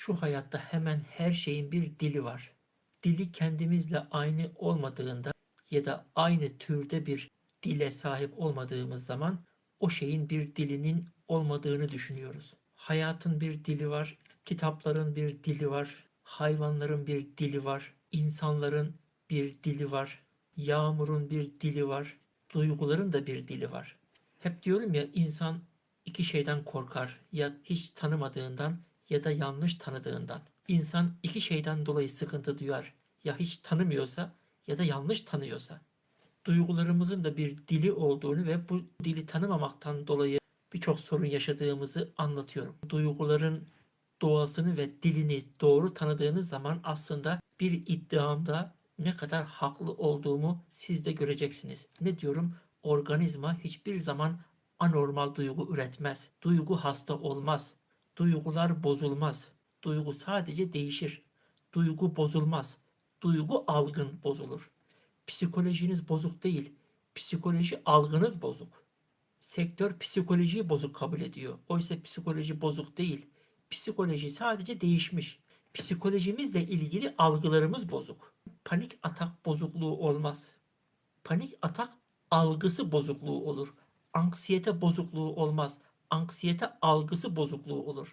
Şu hayatta hemen her şeyin bir dili var. Dili kendimizle aynı olmadığında ya da aynı türde bir dile sahip olmadığımız zaman o şeyin bir dilinin olmadığını düşünüyoruz. Hayatın bir dili var, kitapların bir dili var, hayvanların bir dili var, insanların bir dili var, yağmurun bir dili var, duyguların da bir dili var. Hep diyorum ya insan iki şeyden korkar. Ya hiç tanımadığından ya da yanlış tanıdığından. İnsan iki şeyden dolayı sıkıntı duyar. Ya hiç tanımıyorsa ya da yanlış tanıyorsa. Duygularımızın da bir dili olduğunu ve bu dili tanımamaktan dolayı birçok sorun yaşadığımızı anlatıyorum. Duyguların doğasını ve dilini doğru tanıdığınız zaman aslında bir iddiamda ne kadar haklı olduğumu siz de göreceksiniz. Ne diyorum? Organizma hiçbir zaman anormal duygu üretmez. Duygu hasta olmaz. Duygular bozulmaz. Duygu sadece değişir. Duygu bozulmaz. Duygu algın bozulur. Psikolojiniz bozuk değil. Psikoloji algınız bozuk. Sektör psikolojiyi bozuk kabul ediyor. Oysa psikoloji bozuk değil. Psikoloji sadece değişmiş. Psikolojimizle ilgili algılarımız bozuk. Panik atak bozukluğu olmaz. Panik atak algısı bozukluğu olur. Anksiyete bozukluğu olmaz. Anksiyete algısı bozukluğu olur.